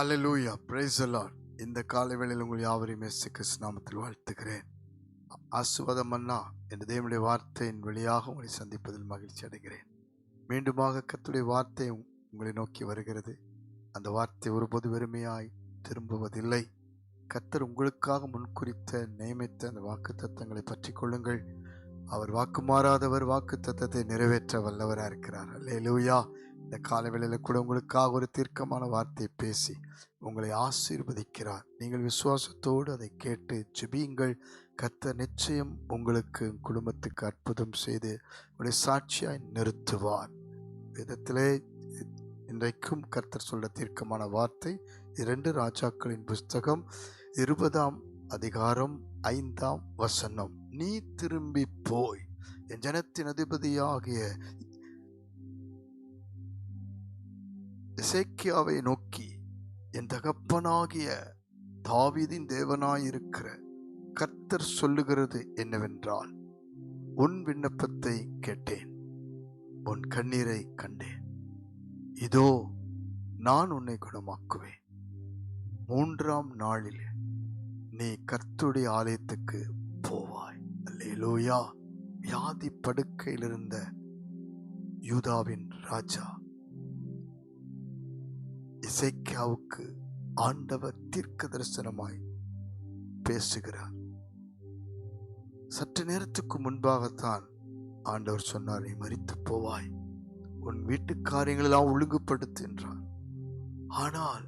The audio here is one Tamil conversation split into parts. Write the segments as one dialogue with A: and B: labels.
A: ஹalleluya praise the இந்த காலை வேளையில் உங்கள் யாவரையும் கிறிஸ்து நாமத்தில் வாழ்த்துகிறேன். ஆசுவதம் அண்ணா என் தேவனுடைய வார்த்தையின் வழியாக உங்களை சந்திப்பதில் மகிழ்ச்சி அடைகிறேன். மீண்டுமாக கத்துடைய வார்த்தை உங்களை நோக்கி வருகிறது. அந்த வார்த்தை ஒருபோது வெறுமையாய் திரும்புவதில்லை. கத்தர் உங்களுக்காக முன்குறித்த நியமித்த அந்த வாக்கு தத்தங்களை பற்றி கொள்ளுங்கள். அவர் வாக்கு மாறாதவர் வாக்கு தத்தத்தை நிறைவேற்ற வல்லவராக இருக்கிறார் அல்லேலூயா இந்த காலவேளையில் கூட உங்களுக்காக ஒரு தீர்க்கமான வார்த்தையை பேசி உங்களை ஆசீர்வதிக்கிறார். நீங்கள் விசுவாசத்தோடு அதை கேட்டு ஜெபியுங்கள். கர்த்தர் நிச்சயம் உங்களுக்கு குடும்பத்துக்கு அற்புதம் செய்து உங்களை சாட்சியாய் நிறுத்துவார். விதத்திலே இன்றைக்கும் கர்த்தர் சொல்ல தீர்க்கமான வார்த்தை இரண்டு ராஜாக்களின் புஸ்தகம் இருபதாம் அதிகாரம் ஐந்தாம் வசனம். நீ திரும்பி போய் என் ஜனத்தின் அதிபதியாகிய இசைக்கியாவை நோக்கி என் தகப்பனாகிய தாவிதின் தேவனாயிருக்கிற கர்த்தர் சொல்லுகிறது என்னவென்றால் உன் விண்ணப்பத்தை கேட்டேன் உன் கண்ணீரை கண்டேன். இதோ நான் உன்னை குணமாக்குவேன். மூன்றாம் நாளில் நீ கர்த்துடைய ஆலயத்துக்கு போவாய். அல்லேலூயா. வியாதி படுக்கையிலிருந்த யூதாவின் ராஜா. இசைக்காவுக்கு ஆண்டவர் தீர்க்க தரிசனமாய் பேசுகிறார். சற்று நேரத்துக்கு முன்பாகத்தான் ஆண்டவர் சொன்னார் நீ மறித்து போவாய். உன் வீட்டு காரியங்களெல்லாம் ஒழுங்குபடுத்து என்றார். ஆனால்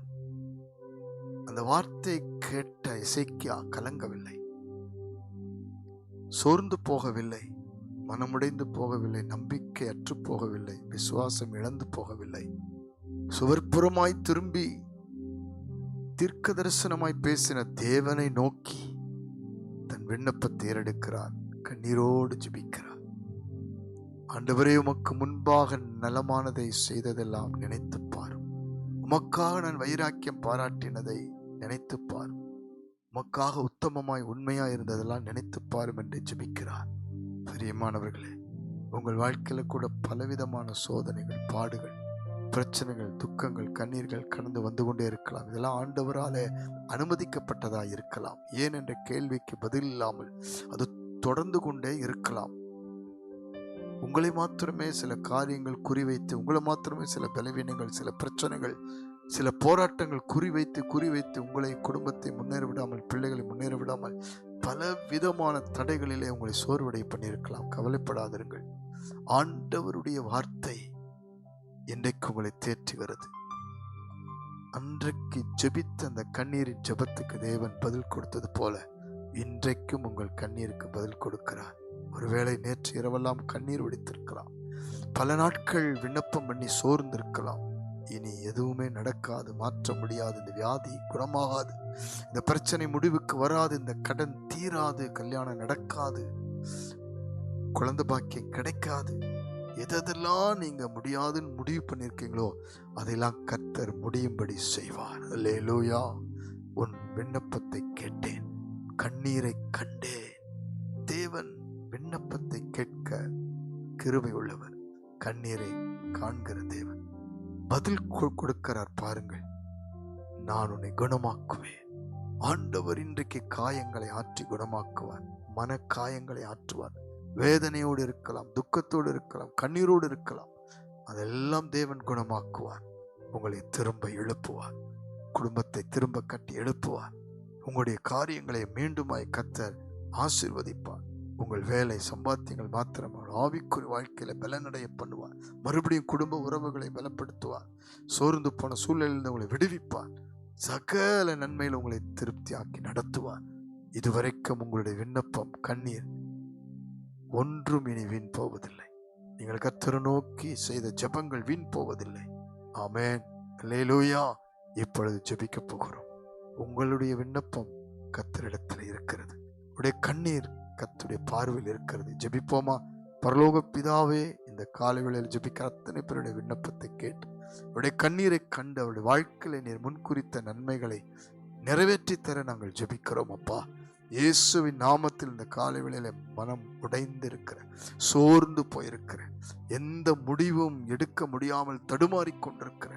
A: அந்த வார்த்தை கேட்ட இசைக்கியா கலங்கவில்லை. சோர்ந்து போகவில்லை மனமுடைந்து போகவில்லை நம்பிக்கை அற்று போகவில்லை விசுவாசம் இழந்து போகவில்லை. சுவர்ப்புறமாய் திரும்பி தீர்க்க தரிசனமாய் பேசின தேவனை நோக்கி தன் விண்ணப்பத்தை ஏறெடுக்கிறார் கண்ணீரோடு ஜிபிக்கிறார். ஆண்டவரே உமக்கு முன்பாக நலமானதை செய்ததெல்லாம் நினைத்து பாரும். உமக்காக நான் வைராக்கியம் பாராட்டினதை நினைத்து பாரும். உமக்காக உத்தமமாய் உண்மையாய் இருந்ததெல்லாம் நினைத்து பாரும் என்று ஜெபிக்கிறார். பிரியமானவர்களே உங்கள் வாழ்க்கையில கூட பலவிதமான சோதனைகள் பாடுகள் பிரச்சனைகள் துக்கங்கள் கண்ணீர்கள் கடந்து வந்து கொண்டே இருக்கலாம். இதெல்லாம் ஆண்டவராலே அனுமதிக்கப்பட்டதா இருக்கலாம். ஏன் என்ற கேள்விக்கு பதில் இல்லாமல் அது தொடர்ந்து கொண்டே இருக்கலாம். உங்களை மாத்திரமே சில காரியங்கள் குறிவைத்து உங்களை மாத்திரமே சில பலவீனங்கள் சில பிரச்சனைகள் சில போராட்டங்கள் குறிவைத்து குறிவைத்து உங்களை குடும்பத்தை முன்னேற விடாமல் பிள்ளைகளை முன்னேற விடாமல் பல விதமான தடைகளிலே உங்களை சோர்வடை பண்ணியிருக்கலாம். கவலைப்படாதிருங்கள். ஆண்டவருடைய வார்த்தை இன்றைக்கு உங்களை தேற்றி வருது. அன்றைக்கு ஜெபித்த அந்த கண்ணீரின் ஜெபத்துக்கு தேவன் பதில் கொடுத்தது போல இன்றைக்கும் உங்கள் கண்ணீருக்கு பதில் கொடுக்கிறார். ஒருவேளை நேற்று இரவெல்லாம் கண்ணீர் வடித்திருக்கலாம். பல நாட்கள் விண்ணப்பம் பண்ணி சோர்ந்திருக்கலாம். இனி எதுவுமே நடக்காது மாற்ற முடியாது இந்த வியாதி குணமாகாது. இந்த பிரச்சனை முடிவுக்கு வராது இந்த கடன் தீராது கல்யாணம் நடக்காது. குழந்தை பாக்கியம் கிடைக்காது. எதெல்லாம் நீங்கள் முடியாதுன்னு முடிவு பண்ணியிருக்கீங்களோ அதெல்லாம் கர்த்தர் முடியும்படி செய்வார். அல்லேலூயா. உன் விண்ணப்பத்தை கேட்டேன் கண்ணீரை கண்டேன். தேவன் விண்ணப்பத்தை கேட்க கிருபை உள்ளவர் கண்ணீரை காண்கிற தேவன். பதில் கொடுக்கிறார் பாருங்கள். நான் உன்னை குணமாக்குவேன். ஆண்டவர் இன்றைக்கு காயங்களை ஆற்றி குணமாக்குவார். மன காயங்களை ஆற்றுவார். வேதனையோடு இருக்கலாம் துக்கத்தோடு இருக்கலாம் கண்ணீரோடு இருக்கலாம். அதெல்லாம் தேவன் குணமாக்குவார். உங்களை திரும்ப எழுப்புவார். குடும்பத்தை திரும்ப கட்டி எழுப்புவார். உங்களுடைய காரியங்களை மீண்டுமாய் கத்தர் ஆசிர்வதிப்பார். உங்கள் வேலை சம்பாத்தியங்கள் மாத்திரம் ஆவிக்குறி வாழ்க்கையில பலனடைய பண்ணுவார். மறுபடியும் குடும்ப உறவுகளை பலப்படுத்துவார். சோர்ந்து போன சூழ்நிலையில் உங்களை விடுவிப்பார். சகல நன்மையில் உங்களை திருப்தியாக்கி நடத்துவார். இதுவரைக்கும் உங்களுடைய விண்ணப்பம் கண்ணீர் ஒன்றும் இனி வீண் போவதில்லை. நீங்கள் கத்தரை நோக்கி செய்த ஜெபங்கள் வீண் போவதில்லை. ஆமேன். லேலூயா இப்பொழுது ஜெபிக்க போகிறோம். உங்களுடைய விண்ணப்பம் கத்தரிடத்தில் இருக்கிறது. உடைய கண்ணீர் கத்துடைய பார்வையில் இருக்கிறது. ஜபிப்போமா? பரலோக பிதாவே இந்த காலை வேளையில் ஜெபிக்கிற அத்தனை பேருடைய விண்ணப்பத்தை கேட்டு அவருடைய கண்ணீரை கண்டு அவருடைய வாழ்க்கையில நீர் முன்குறித்த நன்மைகளை நிறைவேற்றி தர நாங்கள் ஜெபிக்கிறோம் அப்பா. இயேசுவின் நாமத்தில் இந்த காலை வேளையில் மனம் உடைந்திருக்கிறேன் சோர்ந்து போயிருக்கிற எந்த முடிவும் எடுக்க முடியாமல் தடுமாறிக் கொண்டிருக்கிற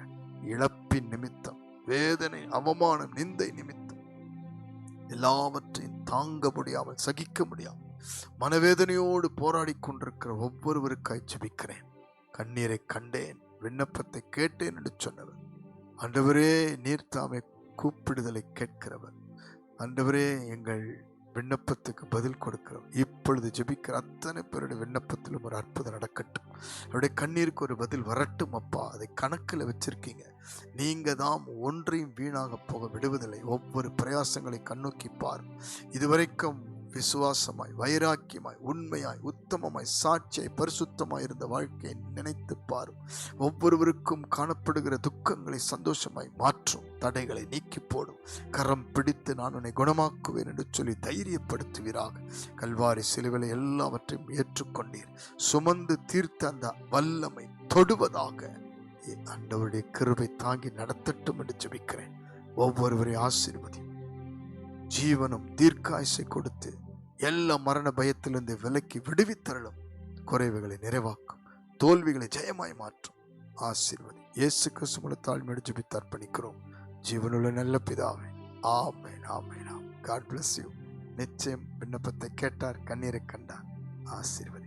A: இழப்பின் நிமித்தம் வேதனை அவமானம் நிந்தை நிமித்தம் எல்லாவற்றையும் தாங்க முடியாமல் சகிக்க முடியாமல் மனவேதனையோடு போராடி கொண்டிருக்கிற ஒவ்வொருவருக்காய் ஜெபிக்கிறேன். கண்ணீரை கண்டேன் விண்ணப்பத்தை கேட்டேன் என்று சொன்னவர். ஆண்டவரே நீர் தாமே கூப்பிடுதலை கேட்கிறவர். ஆண்டவரே எங்கள் விண்ணப்பத்துக்கு பதில் கொடுக்கிறோம். இப்பொழுது ஜெபிக்கிற அத்தனை பேருடைய விண்ணப்பத்திலும் ஒரு அற்புதம் நடக்கட்டும். அவருடைய கண்ணீருக்கு ஒரு பதில் வரட்டும் அப்பா. அதை கணக்கில் வச்சிருக்கீங்க. நீங்கள் தான் ஒன்றையும் வீணாக போக விடுவதில்லை. ஒவ்வொரு பிரயாசங்களை கண்ணோக்கி பார். இதுவரைக்கும் விசுவாசமாய் வைராக்கியமாய் உண்மையாய் உத்தமமாய் சாட்சியாய் பரிசுத்தமாய் இருந்த வாழ்க்கையை நினைத்து பாரும். ஒவ்வொருவருக்கும் காணப்படுகிற துக்கங்களை சந்தோஷமாய் மாற்றும் தடைகளை நீக்கி போடும். கரம் பிடித்து நான் உன்னை குணமாக்குவேன் என்று சொல்லி தைரியப்படுத்துவீராக. கல்வாரி சிலுவிலை எல்லாவற்றையும் ஏற்றுக்கொண்டீர். சுமந்து தீர்த்த அந்த வல்லமை தொடுவதாக என் அண்டவருடைய கிருபை தாங்கி நடத்தட்டும் என்று ஜெபிக்கிறேன். ஒவ்வொருவரையும் ஆசீர்வதி ஜீவனும் தீர்க்காயசை கொடுத்து எல்லா மரண பயத்திலிருந்து விலக்கி விடுவித்தரலும் குறைவுகளை நிறைவாக்கும். தோல்விகளை ஜெயமாய் மாற்றும். ஆசீர்வதி. இயேசு கிறிஸ்துமல தாழ்மையோடு ஜெபித்து அர்ப்பணிக்கிறோம். ஜீவனுள்ள நல்ல பிதாவே. ஆமே ஆமேன் நாம் காட் பிளஸ் யூ நிச்சயம் விண்ணப்பத்தை கேட்டார் கண்ணீரை கண்டார். ஆசீர்வதி.